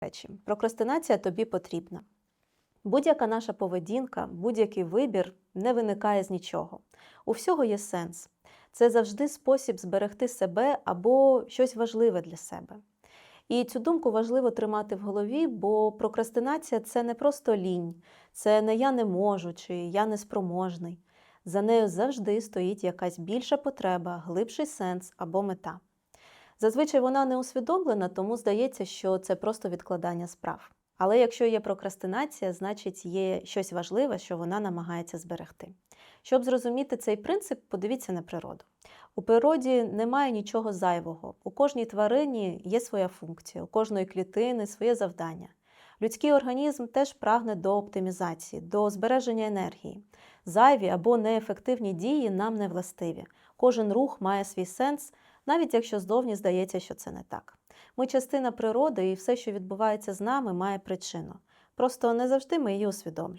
речі. Прокрастинація тобі потрібна. Будь-яка наша поведінка, будь-який вибір не виникає з нічого. У всього є сенс. Це завжди спосіб зберегти себе або щось важливе для себе. І цю думку важливо тримати в голові, бо прокрастинація це не просто лінь, це не я не можу чи я неспроможний. За нею завжди стоїть якась більша потреба, глибший сенс або мета. Зазвичай вона не усвідомлена, тому здається, що це просто відкладання справ. Але якщо є прокрастинація, значить є щось важливе, що вона намагається зберегти. Щоб зрозуміти цей принцип, подивіться на природу. У природі немає нічого зайвого. У кожній тварині є своя функція, у кожної клітини своє завдання. Людський організм теж прагне до оптимізації, до збереження енергії. Зайві або неефективні дії нам не властиві. Кожен рух має свій сенс, навіть якщо здовні здається, що це не так. Ми частина природи, і все, що відбувається з нами, має причину. Просто не завжди ми її усвідомлюємо.